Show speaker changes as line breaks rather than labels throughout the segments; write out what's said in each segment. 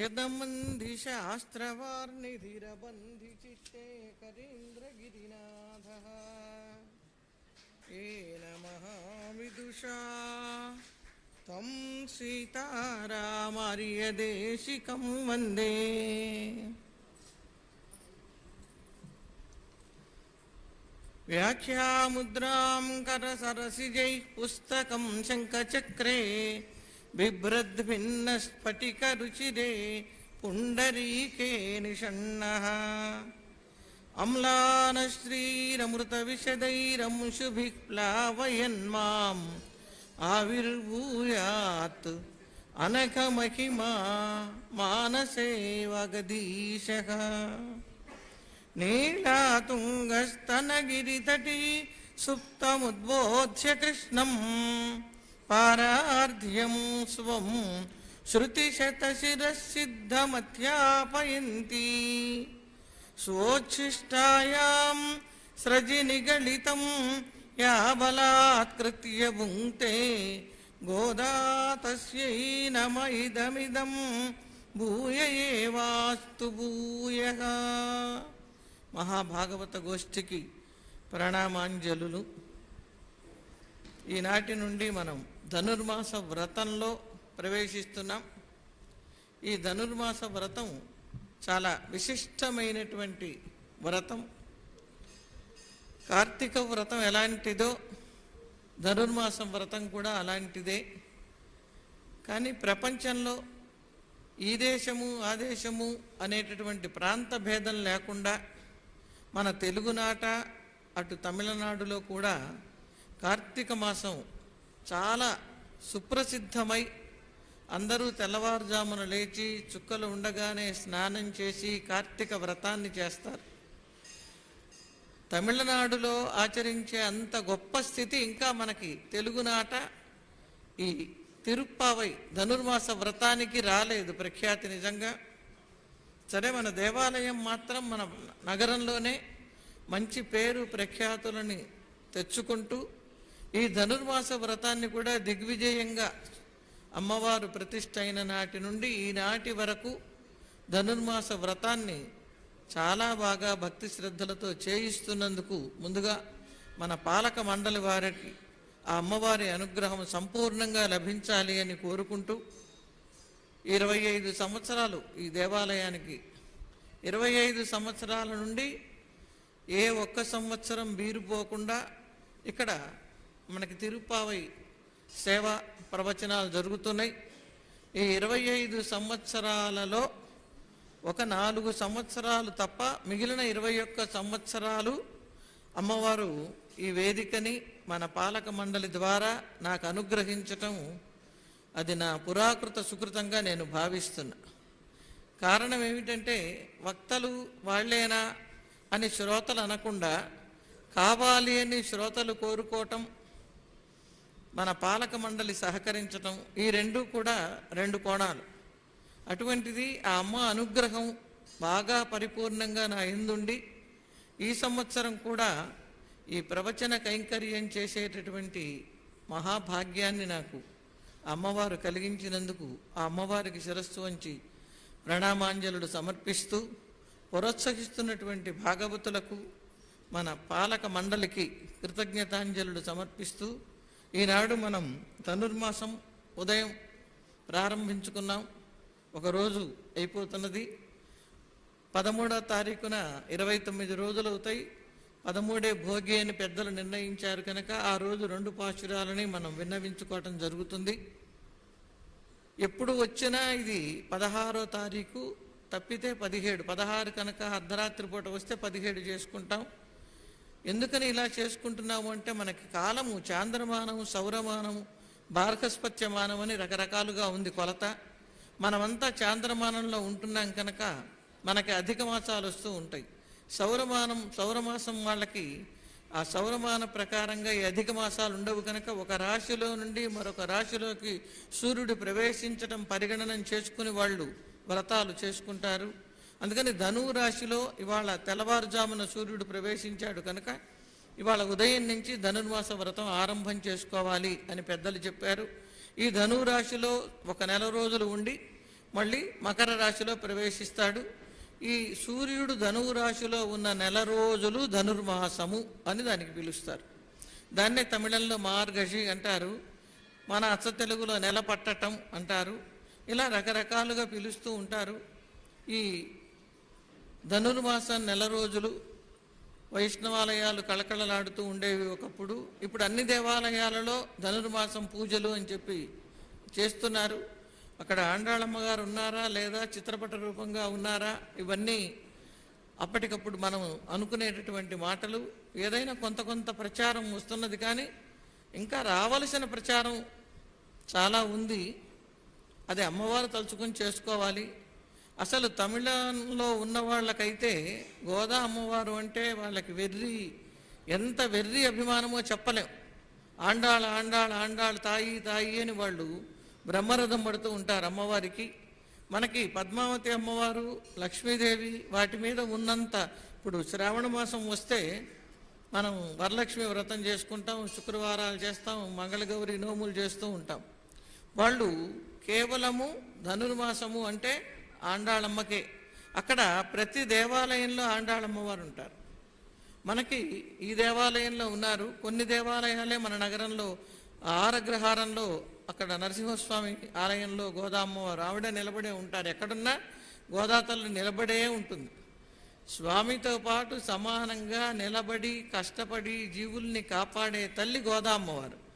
యదమంది శాస్త్రవార్నిధిరబంధి చిత్తే కరీంద్రగిరినాథ ఏన మహావిదుషా తం సీతారామార్యదేశికం వందే వ్యాఖ్యాముద్రాం बिभ्रद्भिन्नस्फटिकरुचिरे पुण्डरीके निषण्णः अम्लानश्रीरमृतविशदैरंशुभिः प्लावयन्माम् आविर्भूयात् अनघमहिमा मानसेवगदीशः नीलातुङ्गस्तनगिरितटी सुप्तमुद्बोध्य कृष्णम् పారార్ధ్యం స్వం. శృతిశతశిరసిద్ధమధ్యాపయంతి స్వోచ్ఛిష్టాయాం స్రజినిగళితం. యాబలాత్కృత్య భుంక్తే గోదా తస్యై నమ ఇదమిదం భూయ ఏవాస్తు భూయ. మహాభాగవత గోష్ఠికి ప్రణామాంజలు ఈనాటి నుండి మనం ధనుర్మాస వ్రతంలో ప్రవేశిస్తున్నాం. ఈ ధనుర్మాస వ్రతం చాలా విశిష్టమైనటువంటి వ్రతం. కార్తీక వ్రతం ఎలాంటిదో ధనుర్మాసం వ్రతం కూడా అలాంటిదే. కానీ ప్రపంచంలో ఈ దేశము ఆ దేశము అనేటటువంటి ప్రాంత భేదం లేకుండా మన తెలుగునాట అటు తమిళనాడులో కూడా కార్తీక మాసం చాలా సుప్రసిద్ధమై అందరూ తెల్లవారుజామున లేచి చుక్కలు ఉండగానే స్నానం చేసి కార్తీక వ్రతాన్ని చేస్తారు. తమిళనాడులో ఆచరించే అంత గొప్ప స్థితి ఇంకా మనకి తెలుగునాట ఈ తిరుప్పావై ధనుర్మాస వ్రతానికి రాలేదు ప్రఖ్యాతి నిజంగా. సరే మన దేవాలయం మాత్రం మన నగరంలోనే మంచి పేరు ప్రఖ్యాతులని తెచ్చుకుంటూ ఈ ధనుర్మాస వ్రతాన్ని కూడా దిగ్విజయంగా అమ్మవారు ప్రతిష్ట అయిన నాటి నుండి ఈనాటి వరకు ధనుర్మాస వ్రతాన్ని చాలా బాగా భక్తి శ్రద్ధలతో చేయిస్తున్నందుకు ముందుగా మన పాలక మండలి వారికి ఆ అమ్మవారి అనుగ్రహం సంపూర్ణంగా లభించాలి అని కోరుకుంటూ ఇరవై ఐదు సంవత్సరాలు ఈ దేవాలయానికి ఇరవై ఐదు సంవత్సరాల నుండి ఏ ఒక్క సంవత్సరం బీరుపోకుండా ఇక్కడ మనకి తిరుపావై సేవ ప్రవచనాలు జరుగుతున్నాయి. ఈ ఇరవై ఐదు సంవత్సరాలలో ఒక నాలుగు సంవత్సరాలు తప్ప మిగిలిన ఇరవై ఒక్క సంవత్సరాలు అమ్మవారు ఈ వేదికని మన పాలక మండలి ద్వారా నాకు అనుగ్రహించటం అది నా పురాకృత సుకృతంగా నేను భావిస్తున్నా. కారణం ఏమిటంటే వక్తలు వాళ్ళేనా అని శ్రోతలు అనకుండా కావాలి అని శ్రోతలు కోరుకోవటం మన పాలక మండలి సహకరించటం ఈ రెండు కూడా రెండు కోణాలు. అటువంటిది ఆ అమ్మ అనుగ్రహం బాగా పరిపూర్ణంగా నా ఎందుండి ఈ సంవత్సరం కూడా ఈ ప్రవచన కైంకర్యం చేసేటటువంటి మహాభాగ్యాన్ని నాకు అమ్మవారు కలిగించినందుకు ఆ అమ్మవారికి శిరస్సు వంచి ప్రణామాంజలుడు సమర్పిస్తూ ప్రోత్సహిస్తున్నటువంటి భాగవతులకు మన పాలక మండలికి కృతజ్ఞతాంజలుడు సమర్పిస్తూ ఈనాడు మనం ధనుర్మాసం ఉదయం ప్రారంభించుకున్నాం. ఒకరోజు అయిపోతున్నది. పదమూడో తారీఖున ఇరవై తొమ్మిది రోజులు అవుతాయి. పదమూడే భోగి అని పెద్దలు నిర్ణయించారు కనుక ఆ రోజు రెండు పాశురాలని మనం విన్నవించుకోవటం జరుగుతుంది. ఎప్పుడు వచ్చినా ఇది పదహారో తారీఖు తప్పితే పదిహేడు. పదహారు కనుక అర్ధరాత్రి పూట వస్తే పదిహేడు చేసుకుంటాం. ఎందుకని ఇలా చేసుకుంటున్నాము అంటే మనకి కాలము చాంద్రమానము సౌరమానము బార్హస్పత్యమానం అని రకరకాలుగా ఉంది కొలత. మనమంతా చాంద్రమానంలో ఉంటున్నాం కనుక మనకి అధిక మాసాలు వస్తూ ఉంటాయి. సౌరమానం సౌరమాసం వాళ్ళకి ఆ సౌరమాన ప్రకారంగా ఈ అధిక మాసాలు ఉండవు కనుక ఒక రాశిలో నుండి మరొక రాశిలోకి సూర్యుడు ప్రవేశించడం పరిగణనం చేసుకుని వాళ్ళు వ్రతాలు చేసుకుంటారు. అందుకని ధనువు రాశిలో ఇవాళ తెల్లవారుజామున సూర్యుడు ప్రవేశించాడు కనుక ఇవాళ ఉదయం నుంచి ధనుర్మాస వ్రతం ఆరంభం చేసుకోవాలి అని పెద్దలు చెప్పారు. ఈ ధనువు రాశిలో ఒక నెల రోజులు ఉండి మళ్ళీ మకర రాశిలో ప్రవేశిస్తాడు. ఈ సూర్యుడు ధనువు రాశిలో ఉన్న నెల రోజులు ధనుర్మాసము అని దానికి పిలుస్తారు. దాన్నే తమిళంలో మార్గశి అంటారు. మన అచ్చ తెలుగులో నెల పట్టటం అంటారు. ఇలా రకరకాలుగా పిలుస్తూ ఉంటారు. ఈ ధనుర్మాసం నెల రోజులు వైష్ణవాలయాలు కళకళలాడుతూ ఉండేవి ఒకప్పుడు. ఇప్పుడు అన్ని దేవాలయాలలో ధనుర్మాసం పూజలు అని చెప్పి చేస్తున్నారు. అక్కడ ఆండాళమ్మ గారు ఉన్నారా లేదా చిత్రపట రూపంగా ఉన్నారా? ఇవన్నీ అప్పటికప్పుడు మనం అనుకునేటటువంటి మాటలు. ఏదైనా కొంత కొంత ప్రచారం వస్తున్నది కానీ ఇంకా రావలసిన ప్రచారం చాలా ఉంది. అది అమ్మవారు తలుచుకొని చేసుకోవాలి. అసలు తమిళంలో ఉన్న వాళ్ళకైతే గోదా అమ్మవారు అంటే వాళ్ళకి వెర్రి ఎంత వెర్రి అభిమానమో చెప్పలేం. ఆండాళ ఆండాళ ఆండాళ తాయి తాయి అని వాళ్ళు బ్రహ్మరథం పడుతూ ఉంటారు అమ్మవారికి. మనకి పద్మావతి అమ్మవారు లక్ష్మీదేవి వాటి మీద ఉన్నంత ఇప్పుడు శ్రావణ మాసం వస్తే మనం వరలక్ష్మి వ్రతం చేసుకుంటాం శుక్రవారాలు చేస్తాం మంగళగౌరి నోములు చేస్తూ ఉంటాం. వాళ్ళు కేవలము ధనుర్మాసము అంటే ఆండాళమ్మకే. అక్కడ ప్రతి దేవాలయంలో ఆండాళమ్మవారు ఉంటారు మనకి ఈ దేవాలయంలో ఉన్నారు. కొన్ని దేవాలయాలే మన నగరంలో ఆరగ్రహారంలో అక్కడ నరసింహస్వామి ఆలయంలో గోదామ్మవారు ఆవిడ నిలబడే ఉంటారు. ఎక్కడున్నా గోదాతల్లి నిలబడే ఉంటుంది. స్వామితో పాటు సమానంగా నిలబడి కష్టపడి జీవుల్ని కాపాడే తల్లి గోదామ్మవారు.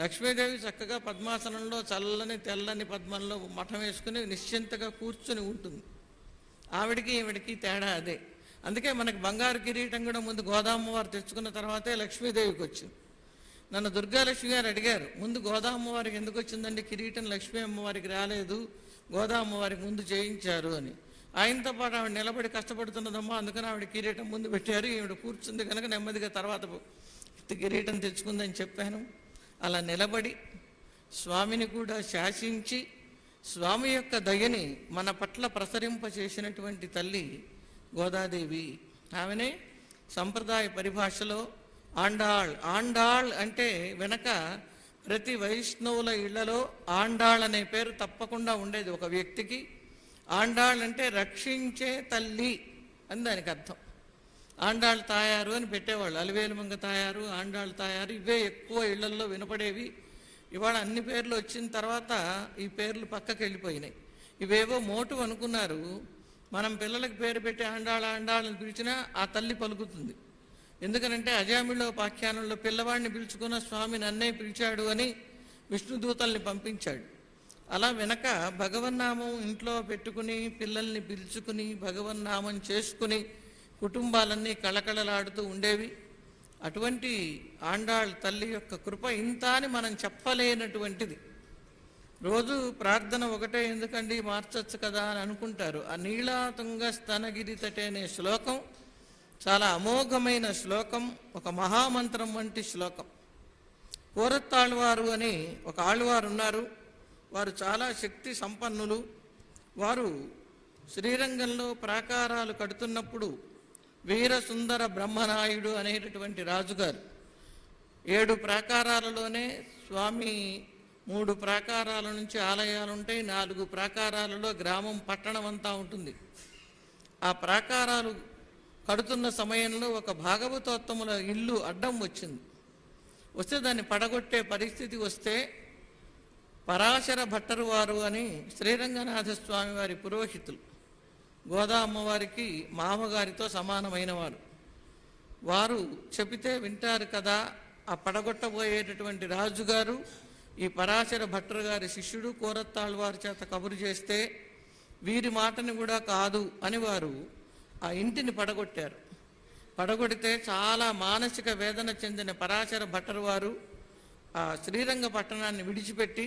లక్ష్మీదేవి చక్కగా పద్మాసనంలో చల్లని తెల్లని పద్మంలో మఠం వేసుకుని నిశ్చింతగా కూర్చుని ఉంటుంది. ఆవిడికి ఈవిడికి తేడా అదే. అందుకే మనకి బంగారు కిరీటం కూడా ముందు గోదామ్మవారు తెచ్చుకున్న తర్వాతే లక్ష్మీదేవికి వచ్చింది. నన్ను దుర్గాలక్ష్మి గారు అడిగారు ముందు గోదామ్మవారికి ఎందుకు వచ్చిందండి? కిరీటం లక్ష్మీ అమ్మవారికి రాలేదు. గోదామ్మవారికి ముందు చేయించారు అని. ఆయనతో పాటు ఆవిడ నిలబడి కష్టపడుతున్నదమ్మా అందుకని ఆవిడ కిరీటం ముందు పెట్టారు. ఈవిడ కూర్చుంది కనుక నెమ్మదిగా తర్వాత కిరీటం తెచ్చుకుందని చెప్పాను. అలా నిలబడి స్వామిని కూడా శాసించి స్వామి యొక్క దయని మన పట్ల ప్రసరింప చేసినటువంటి తల్లి గోదాదేవి. ఆమెనే సంప్రదాయ పరిభాషలో ఆండాళ్. ఆండాళ్ అంటే వెనక ప్రతి వైష్ణవుల ఇళ్ళలో ఆండాళ్ అనే పేరు తప్పకుండా ఉండేది ఒక వ్యక్తికి. ఆండాళ్ అంటే రక్షించే తల్లి అని దానికి అర్థం. ఆండాళ్ళు తాయారు అని పెట్టేవాళ్ళు. అలివేలుమంగ తాయారు ఆండాళ్ళు తాయారు ఇవే ఎక్కువ ఇళ్ళల్లో వినపడేవి. ఇవాళ అన్ని పేర్లు వచ్చిన తర్వాత ఈ పేర్లు పక్కకి వెళ్ళిపోయినాయి. ఇవేవో మోటు అనుకున్నారు. మనం పిల్లలకు పేరు పెట్టి ఆండాళ ఆండాళ్ళని పిలిచినా ఆ తల్లి పలుకుతుంది. ఎందుకనంటే అజామిలో పాఖ్యానంలో పిల్లవాడిని పిలుచుకున్న స్వామి నన్నే పిలిచాడు అని విష్ణుదూతల్ని పంపించాడు. అలా వెనక భగవన్నామం ఇంట్లో పెట్టుకుని పిల్లల్ని పిలుచుకుని భగవన్నామం చేసుకుని కుటుంబాలన్నీ కళకళలాడుతూ ఉండేవి. అటువంటి ఆండాళ్ తల్లి యొక్క కృప ఇంత అని మనం చెప్పలేనటువంటిది. రోజు ప్రార్థన ఒకటే ఎందుకండి? మార్చచ్చు కదా అని అనుకుంటారు. ఆ నీళాతుంగ స్తనగిరి తటే అనే శ్లోకం చాలా అమోఘమైన శ్లోకం ఒక మహామంత్రం వంటి శ్లోకం. కోరత్తాళ్వారు అని ఒక ఆళ్వారు ఉన్నారు. వారు చాలా శక్తి సంపన్నులు. వారు శ్రీరంగంలో ప్రాకారాలు కడుతున్నప్పుడు వీరసుందర బ్రహ్మనాయుడు అనేటటువంటి రాజుగారు. ఏడు ప్రాకారాలలోనే స్వామి మూడు ప్రాకారాల నుంచి ఆలయాలు ఉంటాయి నాలుగు ప్రాకారాలలో గ్రామం పట్టణం అంతా ఉంటుంది. ఆ ప్రాకారాలు కడుతున్న సమయంలో ఒక భాగవతోత్తముల ఇల్లు అడ్డం వచ్చింది. వస్తే దాన్ని పడగొట్టే పరిస్థితి వస్తే పరాశర భట్టరు వారు అని శ్రీరంగనాథ స్వామి వారి పురోహితులు గోదా అమ్మవారికి మామగారితో సమానమైన వారు వారు చెబితే వింటారు కదా ఆ పడగొట్టబోయేటటువంటి రాజుగారు ఈ పరాశర భట్టర్ గారి శిష్యుడు కోరత్తాళ్ వారి చేత కబురు చేస్తే వీరి మాటని కూడా కాదు అని వారు ఆ ఇంటిని పడగొట్టారు. పడగొడితే చాలా మానసిక వేదన చెందిన పరాశర భట్టర్ వారు ఆ శ్రీరంగ పట్టణాన్ని విడిచిపెట్టి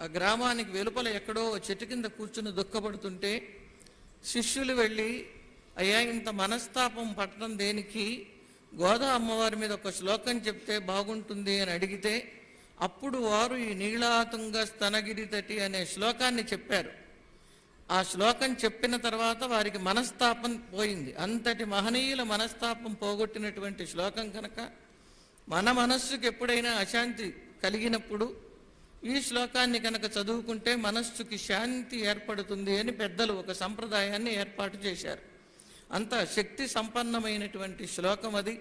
ఆ గ్రామానికి వెలుపల ఎక్కడో చెట్టు కింద కూర్చుని దుఃఖపడుతుంటే శిష్యులు వెళ్ళి అయ్యా ఇంత మనస్తాపం పట్టడం దేనికి? గోదా అమ్మవారి మీద ఒక శ్లోకం చెప్తే బాగుంటుంది అని అడిగితే అప్పుడు వారు ఈ నీళాతుంగ స్తనగిరి తటి అనే శ్లోకాన్ని చెప్పారు. ఆ శ్లోకం చెప్పిన తర్వాత వారికి మనస్తాపం పోయింది. అంతటి మహనీయుల మనస్తాపం పోగొట్టినటువంటి శ్లోకం కనుక మన మనస్సుకి ఎప్పుడైనా అశాంతి కలిగినప్పుడు ఈ శ్లోకాన్ని కనుక చదువుకుంటే మనస్సుకి శాంతి ఏర్పడుతుంది అని పెద్దలు ఒక సంప్రదాయాన్ని ఏర్పాటు చేశారు. అంత శక్తి సంపన్నమైనటువంటి శ్లోకం అది.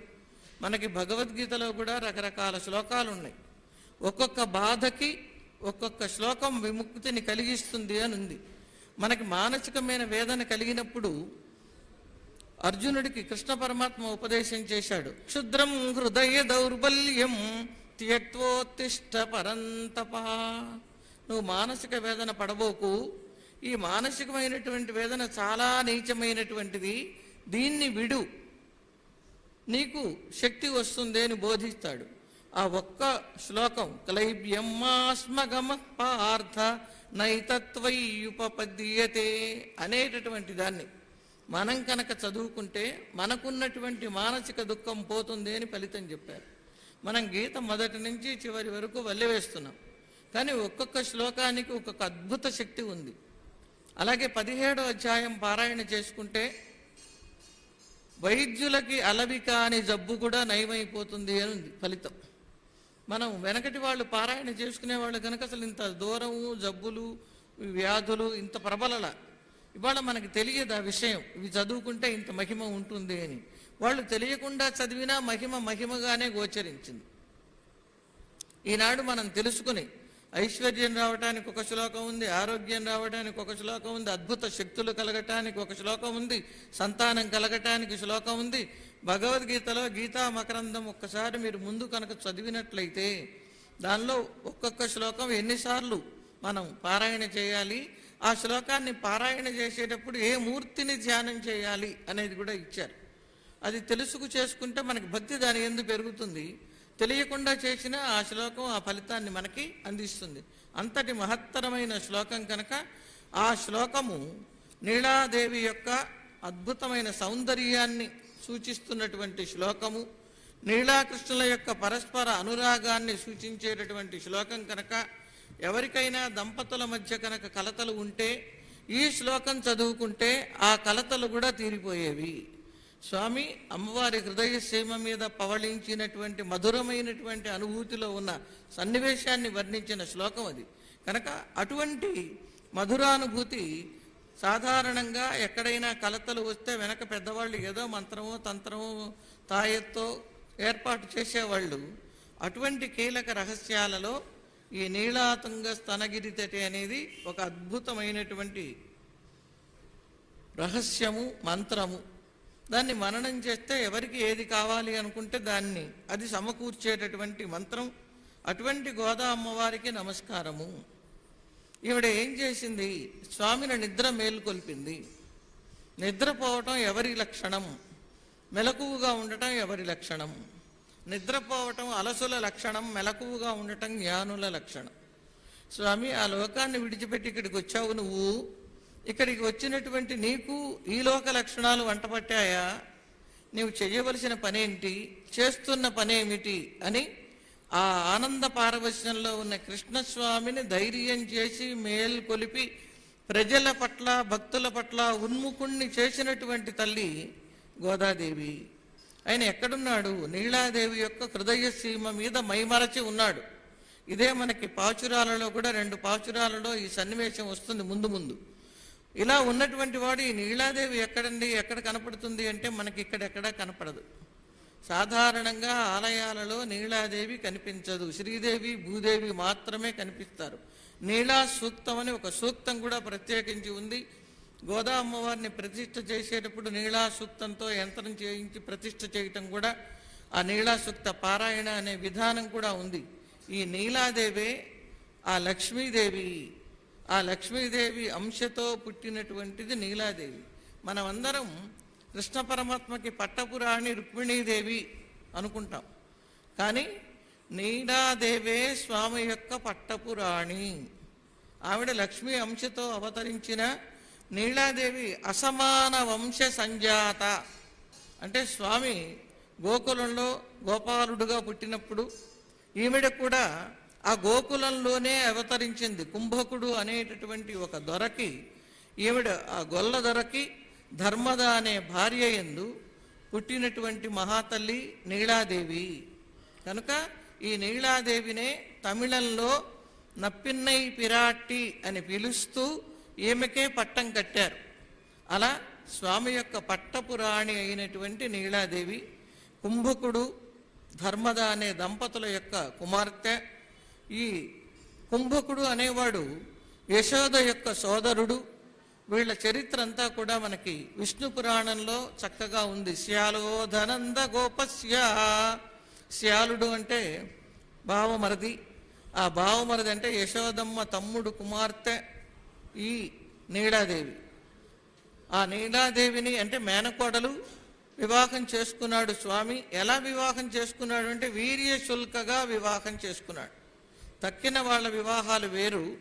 మనకి భగవద్గీతలో కూడా రకరకాల శ్లోకాలు ఉన్నాయి. ఒక్కొక్క బాధకి ఒక్కొక్క శ్లోకం విముక్తిని కలిగిస్తుంది అని ఉంది. మనకి మానసికమైన వేదన కలిగినప్పుడు అర్జునుడికి కృష్ణ పరమాత్మ ఉపదేశం చేశాడు. క్షుద్రం హృదయ దౌర్బల్యం త్యక్వోత్తిష్ట పరంతప నువ్వు మానసిక వేదన పడబోకు. ఈ మానసికమైనటువంటి వేదన చాలా నీచమైనటువంటిది. దీన్ని విడు. నీకు శక్తి వస్తుంది అని బోధిస్తాడు. ఆ ఒక్క శ్లోకం క్లైబ్యమ్మాస్మగమ పార్థ నైతత్వయుపపద్యతే అనేటటువంటి దాన్ని. మనం కనుక చదువుకుంటే మనకున్నటువంటి మానసిక దుఃఖం పోతుంది అని ఫలితం చెప్పారు. మనం గీత మొదటి నుంచి చివరి వరకు వల్లెవేస్తున్నాం కానీ ఒక్కొక్క శ్లోకానికి ఒక్కొక్క అద్భుత శక్తి ఉంది. అలాగే పదిహేడో అధ్యాయం పారాయణ చేసుకుంటే వైద్యులకి అలవిక అనే జబ్బు కూడా నయమైపోతుంది అని ఉంది ఫలితం. మనం వెనకటి వాళ్ళు పారాయణ చేసుకునే వాళ్ళు కనుక అసలు ఇంత దూరము జబ్బులు వ్యాధులు ఇంత ప్రబలల. ఇవాళ మనకి తెలియదు ఆ విషయం. ఇవి చదువుకుంటే ఇంత మహిమ ఉంటుంది అని. వాళ్ళు తెలియకుండా చదివినా మహిమ మహిమగానే గోచరించింది. ఈనాడు మనం తెలుసుకుని ఐశ్వర్యం రావటానికి ఒక శ్లోకం ఉంది ఆరోగ్యం రావడానికి ఒక శ్లోకం ఉంది అద్భుత శక్తులు కలగటానికి ఒక శ్లోకం ఉంది సంతానం కలగటానికి శ్లోకం ఉంది. భగవద్గీతలో గీతా మకరందం ఒక్కసారి మీరు ముందు కనుక చదివినట్లయితే దానిలో ఒక్కొక్క శ్లోకం ఎన్నిసార్లు మనం పారాయణ చేయాలి ఆ శ్లోకాన్ని పారాయణ చేసేటప్పుడు ఏ మూర్తిని ధ్యానం చేయాలి అనేది కూడా ఇచ్చారు. అది తెలుసుకు చేసుకుంటే మనకి భక్తి దాని ఎందు పెరుగుతుంది. తెలియకుండా చేసిన ఆ శ్లోకం ఆ ఫలితాన్ని మనకి అందిస్తుంది. అంతటి మహత్తరమైన శ్లోకం కనుక ఆ శ్లోకము నీలాదేవి యొక్క అద్భుతమైన సౌందర్యాన్ని సూచిస్తున్నటువంటి శ్లోకము నీలాకృష్ణుల యొక్క పరస్పర అనురాగాన్ని సూచించేటటువంటి శ్లోకం కనుక ఎవరికైనా దంపతుల మధ్య కనుక కలతలు ఉంటే ఈ శ్లోకం చదువుకుంటే ఆ కలతలు కూడా తీరిపోయేవి. స్వామి అమ్మవారి హృదయ సీమ మీద పవళించినటువంటి మధురమైనటువంటి అనుభూతిలో ఉన్న సన్నివేశాన్ని వర్ణించిన శ్లోకం అది. కనుక అటువంటి మధురానుభూతి సాధారణంగా ఎక్కడైనా కలతలు వస్తే వెనక పెద్దవాళ్ళు ఏదో మంత్రమో తంత్రమో తాయెత్తో ఏర్పాటు చేసేవాళ్ళు. అటువంటి కీలక రహస్యాలలో ఈ నీళాతుంగ స్తనగిరి తటి అనేది ఒక అద్భుతమైనటువంటి రహస్యము మంత్రము. దాన్ని మననం చేస్తే ఎవరికి ఏది కావాలి అనుకుంటే దాన్ని. అది సమకూర్చేటటువంటి మంత్రం. అటువంటి గోదా అమ్మవారికి నమస్కారము. ఈవిడ ఏం చేసింది? స్వామిని నిద్ర మేలుకొల్పింది. నిద్రపోవటం ఎవరి లక్షణం? మెలకువగా ఉండటం ఎవరి లక్షణం? నిద్రపోవటం అలసుల లక్షణం మెలకువగా ఉండటం జ్ఞానుల లక్షణం. స్వామి ఆ లోకాన్ని విడిచిపెట్టి ఇక్కడికి వచ్చావు నువ్వు. ఇక్కడికి వచ్చినటువంటి నీకు ఈ లోక లక్షణాలు వంటపట్టాయా? నీవు చేయవలసిన పనేంటి? చేస్తున్న పనేమిటి? అని ఆ ఆనంద పారవశ్యంలో ఉన్న కృష్ణస్వామిని ధైర్యం చేసి మేల్కొలిపి ప్రజల పట్ల భక్తుల పట్ల ఉన్ముఖుణ్ణి చేసినటువంటి తల్లి గోదాదేవి. ఆయన ఎక్కడున్నాడు? నీలాదేవి యొక్క హృదయ సీమ మీద మైమరచి ఉన్నాడు. ఇదే మనకి పాచురాలలో కూడా రెండు పాచురాలలో ఈ సన్నివేశం వస్తుంది ముందు ముందు. ఇలా ఉన్నటువంటి వాడు ఈ నీలాదేవి ఎక్కడండి? ఎక్కడ కనపడుతుంది అంటే మనకి ఇక్కడెక్కడా కనపడదు. సాధారణంగా ఆలయాలలో నీలాదేవి కనిపించదు. శ్రీదేవి భూదేవి మాత్రమే కనిపిస్తారు. నీలా సూక్తం అని ఒక సూక్తం కూడా ప్రత్యేకించి ఉంది. గోదా అమ్మవారిని ప్రతిష్ఠ చేసేటప్పుడు నీలా సూక్తంతో యంత్రం చేయించి ప్రతిష్ఠ చేయటం కూడా ఆ నీలా సూక్త పారాయణ అనే విధానం కూడా ఉంది. ఈ నీలాదేవే ఆ లక్ష్మీదేవి. ఆ లక్ష్మీదేవి అంశతో పుట్టినటువంటిది నీలాదేవి. మనమందరం కృష్ణ పరమాత్మకి పట్టపురాణి రుక్మిణీదేవి అనుకుంటాం. కానీ నీలాదేవే స్వామి యొక్క పట్టపురాణి. ఆవిడ లక్ష్మీ అంశతో అవతరించిన నీలాదేవి అసమాన వంశ సంజాత. అంటే స్వామి గోకులంలో గోపాలుడుగా పుట్టినప్పుడు ఈమెడ కూడా ఆ గోకులంలోనే అవతరించింది. కుంభకుడు అనేటటువంటి ఒక దొరకి ఈవిడ ఆ గొల్ల దొరకి ధర్మద అనే భార్య ఎందు పుట్టినటువంటి మహాతల్లి నీళాదేవి కనుక ఈ నీళాదేవినే తమిళంలో నప్పిన్నై పిరాట్టి అని పిలుస్తూ ఈమెకే పట్టం కట్టారు. అలా స్వామి యొక్క పట్టపురాణి అయినటువంటి నీళాదేవి కుంభకుడు ధర్మద అనే దంపతుల యొక్క కుమార్తె ఈ కుంభకుడు అనేవాడు యశోద యొక్క సోదరుడు. వీళ్ళ చరిత్ర అంతా కూడా మనకి విష్ణు పురాణంలో చక్కగా ఉంది. శ్యాలోధనంద గోపస్య. శ్యాలుడు అంటే భావమరది ఆ భావమరది అంటే యశోదమ్మ తమ్ముడు కుమార్తె ఈ నీలాదేవి. ఆ నీలాదేవిని అంటే మేనకోడలు వివాహం చేసుకున్నాడు స్వామి. ఎలా వివాహం చేసుకున్నాడు అంటే వీర్యశుల్కగా వివాహం చేసుకున్నాడు. తక్కిన వాళ్ళ వివాహాలు వేరు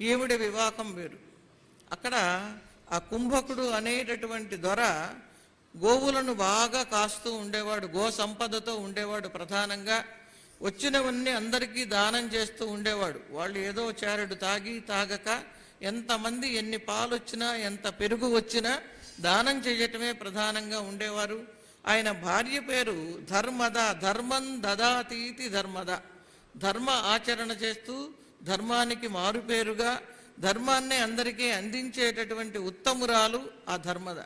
ఈవిడ వివాహం వేరు. అక్కడ ఆ కుంభకుడు అనేటటువంటి దొర గోవులను బాగా కాస్తూ ఉండేవాడు గో సంపదతో ఉండేవాడు ప్రధానంగా. వచ్చినవన్నీ అందరికీ దానం చేస్తూ ఉండేవాడు. వాళ్ళు ఏదో చారుడు తాగి తాగక ఎంతమంది ఎన్ని పాలు వచ్చినా ఎంత పెరుగు వచ్చినా దానం చేయటమే ప్రధానంగా ఉండేవారు. ఆయన భార్య పేరు ధర్మద ధర్మం దదాతీతి ధర్మద. ధర్మ ఆచరణ చేస్తూ ధర్మానికి మారుపేరుగా ధర్మాన్ని అందరికీ అందించేటటువంటి ఉత్తమురాలు ఆ ధర్మద.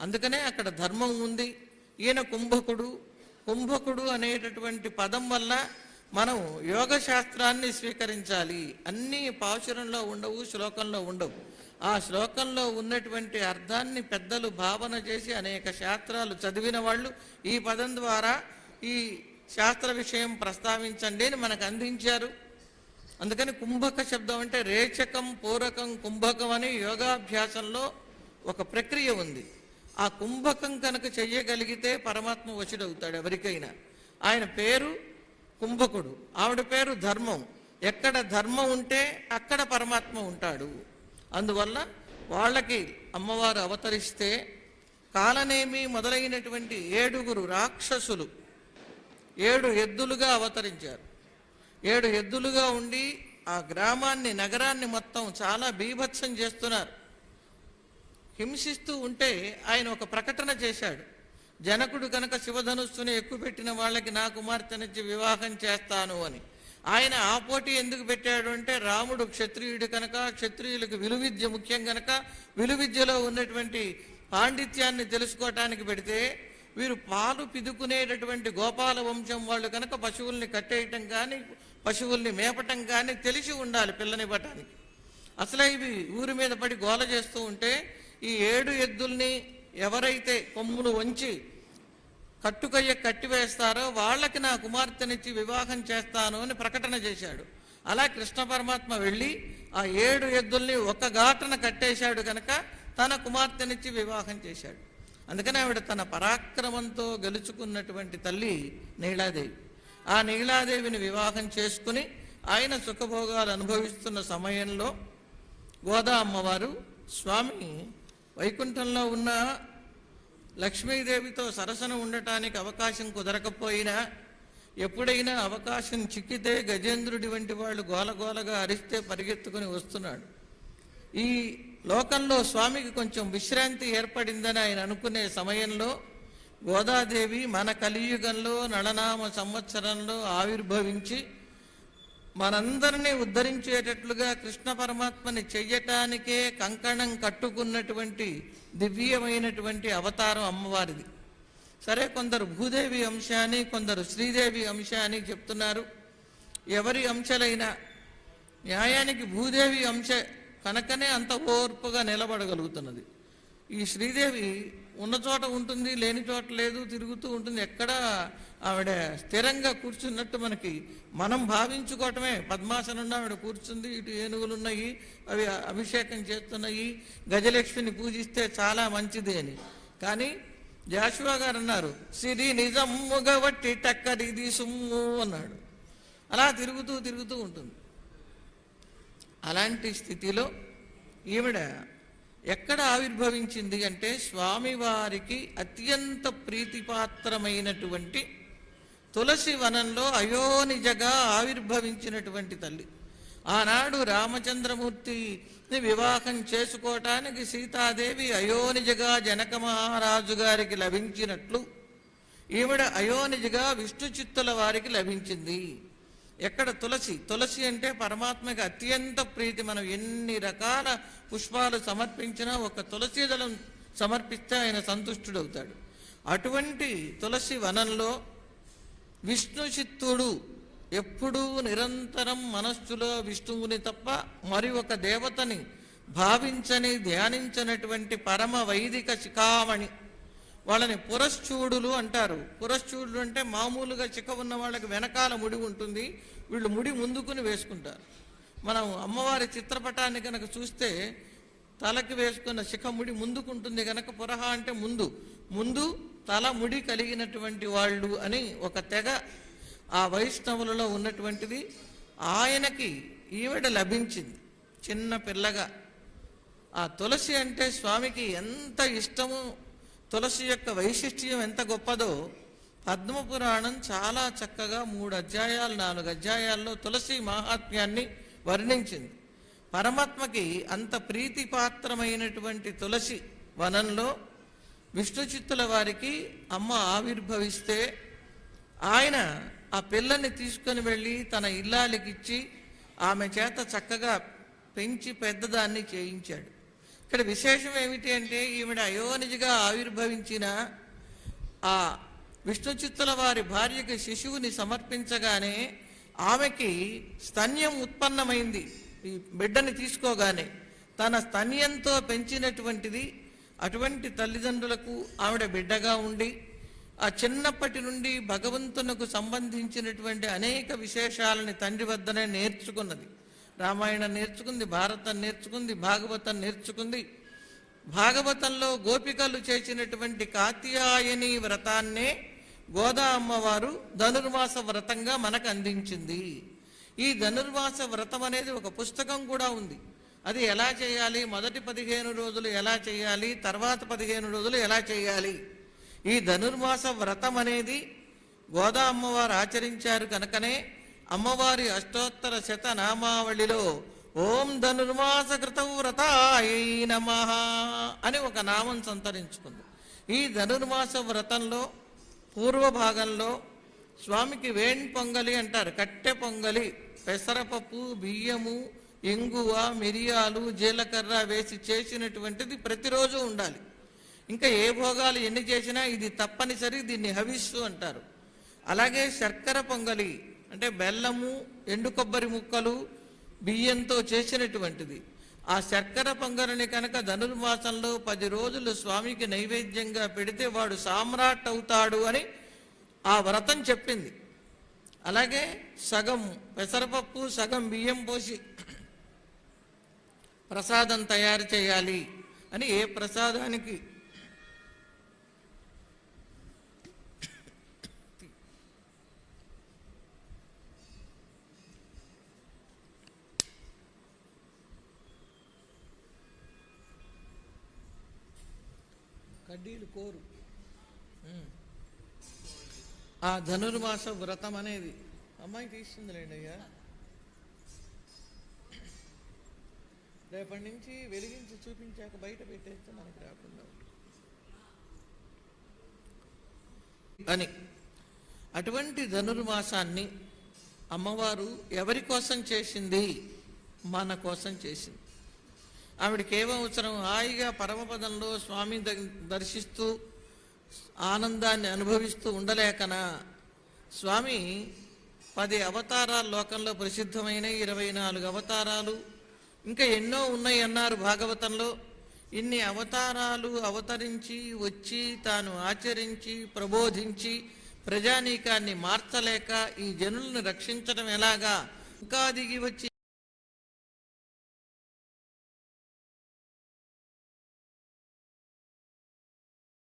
అందుకనే అక్కడ ధర్మం ఉంది. ఈయన కుంభకుడు. కుంభకుడు అనేటటువంటి పదం వల్ల మనం యోగ శాస్త్రాన్ని స్వీకరించాలి. అన్నీ పాశురంలో ఉండవు శ్లోకంలో ఉండవు. ఆ శ్లోకంలో ఉన్నటువంటి అర్థాన్ని పెద్దలు భావన చేసి అనేక శాస్త్రాలు చదివిన వాళ్ళు ఈ పదం ద్వారా ఈ శాస్త్ర విషయం ప్రస్తావించండి అని మనకు అందించారు. అందుకని కుంభక శబ్దం అంటే రేచకం పూరకం కుంభకం అని యోగాభ్యాసంలో ఒక ప్రక్రియ ఉంది. ఆ కుంభకం కనుక చెయ్యగలిగితే పరమాత్మ వశుడవుతాడు ఎవరికైనా. ఆయన పేరు కుంభకుడు ఆవిడ పేరు ధర్మం. ఎక్కడ ధర్మం ఉంటే అక్కడ పరమాత్మ ఉంటాడు. అందువల్ల వాళ్ళకి అమ్మవారు అవతరిస్తే కాలనేమి మొదలైనటువంటి ఏడుగురు రాక్షసులు ఏడు ఎద్దులుగా అవతరించారు. ఏడు ఎద్దులుగా ఉండి ఆ గ్రామాన్ని నగరాన్ని మొత్తం చాలా బీభత్సం చేస్తున్నారు. హింసిస్తూ ఉంటే ఆయన ఒక ప్రకటన చేశాడు. జనకుడు కనుక శివధనుస్సుని ఎక్కుపెట్టిన వాళ్ళకి నా కుమార్తెనిచ్చి వివాహం చేస్తాను అని. ఆయన ఆ పోటీ ఎందుకు పెట్టాడు అంటే రాముడు క్షత్రియుడు కనుక క్షత్రియులకు విలువిద్య ముఖ్యం కనుక విలువిద్యలో ఉన్నటువంటి పాండిత్యాన్ని తెలుసుకోవటానికి పెడితే వీరు పాలు పిదుకునేటటువంటి గోపాల వంశం వాళ్ళు కనుక పశువుల్ని కట్టేయటం కానీ పశువుల్ని మేపటం కానీ తెలిసి ఉండాలి పిల్లనివ్వటానికి అసలే ఇవి ఊరి మీద పడి గోల చేస్తూ ఉంటే ఈ ఏడు ఎద్దుల్ని ఎవరైతే కొమ్ములు వంచి కట్టుకయ్య కట్టివేస్తారో వాళ్ళకి నా కుమార్తెనిచ్చి వివాహం చేస్తాను అని ప్రకటన చేశాడు. అలా కృష్ణ పరమాత్మ వెళ్ళి ఆ ఏడు ఎద్దుల్ని ఒక ఘాటన కట్టేశాడు కనుక తన కుమార్తెనిచ్చి వివాహం చేశాడు. అందుకని ఆవిడ తన పరాక్రమంతో గెలుచుకున్నటువంటి తల్లి నీలాదేవి. ఆ నీలాదేవిని వివాహం చేసుకుని ఆయన సుఖభోగాలు అనుభవిస్తున్న సమయంలో గోదా అమ్మవారు స్వామి వైకుంఠంలో ఉన్న లక్ష్మీదేవితో సరసన ఉండటానికి అవకాశం కుదరకపోయినా ఎప్పుడైనా అవకాశం చిక్కితే గజేంద్రుడి వంటి వాళ్ళు గోలగోలగా అరిస్తే పరిగెత్తుకుని వస్తున్నాడు. ఈ లోకంలో స్వామికి కొంచెం విశ్రాంతి ఏర్పడిందని ఆయన అనుకునే సమయంలో గోదాదేవి మన కలియుగంలో నళనామ సంవత్సరంలో ఆవిర్భవించి మనందరినీ ఉద్ధరించేటట్లుగా కృష్ణ పరమాత్మని చెయ్యటానికే కంకణం కట్టుకున్నటువంటి దివ్యమైనటువంటి అవతారం అమ్మవారిది. సరే కొందరు భూదేవి అంశ అని కొందరు శ్రీదేవి అంశ అని చెప్తున్నారు. ఎవరి అంశలైనా న్యాయానికి భూదేవి అంశ కనుకనే అంత ఓర్పుగా నిలబడగలుగుతున్నది. ఈ శ్రీదేవి ఉన్న చోట ఉంటుంది లేని చోట లేదు తిరుగుతూ ఉంటుంది. ఎక్కడ ఆవిడ స్థిరంగా కూర్చున్నట్టు మనకి మనం భావించుకోవటమే. పద్మాసనంలో ఆవిడ కూర్చుంది ఇటు ఏనుగులు ఉన్నాయి అవి అభిషేకం చేస్తున్నాయి గజలక్ష్మిని పూజిస్తే చాలా మంచిది అని. కానీ జాషువా గారు అన్నారు సిరి నిజమ్ముగా వట్టి టక్కరిది సుమ్ము అన్నాడు. అలా తిరుగుతూ తిరుగుతూ ఉంటుంది. అలాంటి స్థితిలో ఈవిడ ఎక్కడ ఆవిర్భవించింది అంటే స్వామివారికి అత్యంత ప్రీతిపాత్రమైనటువంటి తులసి వనంలో అయోనిజగా ఆవిర్భవించినటువంటి తల్లి. ఆనాడు రామచంద్రమూర్తిని వివాహం చేసుకోవటానికి సీతాదేవి అయోనిజగా జనక మహారాజు గారికి లభించినట్లు ఈవిడ అయోనిజగా విష్ణు చిత్తుల వారికి లభించింది. ఎక్కడ తులసి? తులసి అంటే పరమాత్మకి అత్యంత ప్రీతి. మనం ఎన్ని రకాల పుష్పాలు సమర్పించినా ఒక తులసి దళం సమర్పిస్తే ఆయన సంతుష్టుడవుతాడు. అటువంటి తులసి వనంలో విష్ణు చిత్తుడు ఎప్పుడూ నిరంతరం మనస్సులో విష్ణువుని తప్ప మరి ఒక దేవతని భావించని ధ్యానించనటువంటి పరమ వైదిక శిఖామణి. వాళ్ళని పురశ్చూడులు అంటారు. పురశ్చూడులు అంటే మామూలుగా చిక్క ఉన్న వాళ్ళకి వెనకాల ముడి ఉంటుంది. వీళ్ళు ముడి ముందుకుని వేసుకుంటారు. మనం అమ్మవారి చిత్రపటాన్ని కనుక చూస్తే తలకి వేసుకున్న శిఖముడి ముందుకుంటుంది కనుక పురహ అంటే ముందు. ముందు తల ముడి కలిగినటువంటి వాళ్ళు అని ఒక తెగ ఆ వైష్ణవులలో ఉన్నటువంటిది ఆయనకి ఈవిడ లభించింది. చిన్న పిల్లగా. ఆ తులసి అంటే స్వామికి ఎంత ఇష్టమో తులసి యొక్క వైశిష్ట్యం ఎంత గొప్పదో పద్మపురాణం చాలా చక్కగా మూడు అధ్యాయాలు నాలుగు అధ్యాయాల్లో తులసి మహాత్మ్యాన్ని వర్ణించింది. పరమాత్మకి అంత ప్రీతిపాత్రమైనటువంటి తులసి వనంలో విష్ణుచిత్తుల వారికి అమ్మ ఆవిర్భవిస్తే ఆయన ఆ పిల్లని తీసుకొని వెళ్ళి తన ఇల్లాలకిచ్చి ఆమె చేత చక్కగా పెంచి పెద్దదాన్ని చేయించాడు. ఇక్కడ విశేషం ఏమిటి అంటే ఈవిడ అయోనిజిగా ఆవిర్భవించిన ఆ విష్ణుచిత్తుల వారి భార్యకి శిశువుని సమర్పించగానే ఆమెకి స్తన్యం ఉత్పన్నమైంది. ఈ బిడ్డని తీసుకోగానే తన స్తన్యంతో పెంచినటువంటిది అటువంటి తల్లిదండ్రులకు ఆవిడ బిడ్డగా ఉండి ఆ చిన్నప్పటి నుండి భగవంతునకు సంబంధించినటువంటి అనేక విశేషాలని తండ్రి వద్దనే నేర్చుకున్నది. రామాయణం నేర్చుకుంది భారతం నేర్చుకుంది భాగవతం నేర్చుకుంది. భాగవతంలో గోపికలు చేసినటువంటి కాత్యాయని వ్రతాన్నే గోదా అమ్మవారు ధనుర్మాస వ్రతంగా మనకు అందించింది. ఈ ధనుర్మాస వ్రతం అనేది ఒక పుస్తకం కూడా ఉంది. అది ఎలా చేయాలి? మొదటి పదిహేను రోజులు ఎలా చేయాలి? తర్వాత పదిహేను రోజులు ఎలా చేయాలి? ఈ ధనుర్మాస వ్రతం అనేది గోదా అమ్మవారు ఆచరించారు కనుకనే అమ్మవారి అష్టోత్తర శత నామావళిలో ఓం ధనుర్మాస కృత వ్రతాయ నమః అని ఒక నామం సంతరించుకుంది. ఈ ధనుర్మాస వ్రతంలో పూర్వ భాగంలో స్వామికి వేణ్ పొంగలి అంటారు. కట్టె పొంగలి పెసరపప్పు బియ్యము ఇంగువ మిరియాలు జీలకర్ర వేసి చేసినటువంటిది ప్రతిరోజు ఉండాలి. ఇంకా ఏ భోగాలు ఎన్ని చేసినా ఇది తప్పనిసరి దీన్ని హవిస్సు అంటారు. అలాగే శర్కర పొంగలి అంటే బెల్లము ఎండు కొబ్బరి ముక్కలు బియ్యంతో చేసినటువంటిది. ఆ శర్కర పొంగలిని కనుక ధనుర్మాసంలో పది రోజులు స్వామికి నైవేద్యంగా పెడితే వాడు సామ్రాట్ అవుతాడు అని ఆ వ్రతం చెప్పింది. అలాగే సగం పెసరపప్పు సగం బియ్యం పోసి ప్రసాదం తయారు చేయాలి అని ఏ ప్రసాదానికి వడ్డీలు కోరు. ఆ ధనుర్మాస వ్రతం అనేది అమ్మాయి తీస్తుందిలేండి అయ్యా. రేపటి నుంచి వెలిగించి చూపించాక బయట పెట్టేస్తే మనకి రాకుండా అని అటువంటి ధనుర్మాసాన్ని అమ్మవారు ఎవరి కోసం చేసింది? మన కోసం చేసింది. ఆవిడకి ఏమవసరం హాయిగా పరమపదంలో స్వామి దర్శిస్తూ ఆనందాన్ని అనుభవిస్తూ ఉండలేకనా? స్వామి పది అవతారాలు లోకంలో ప్రసిద్ధమైన ఇరవై నాలుగు అవతారాలు ఇంకా ఎన్నో ఉన్నాయి అన్నారు భాగవతంలో. ఇన్ని అవతారాలు అవతరించి వచ్చి తాను ఆచరించి ప్రబోధించి ప్రజానీకాన్ని మార్చలేక ఈ జనులను రక్షించడం ఎలాగా? ఇంకా దిగి వచ్చి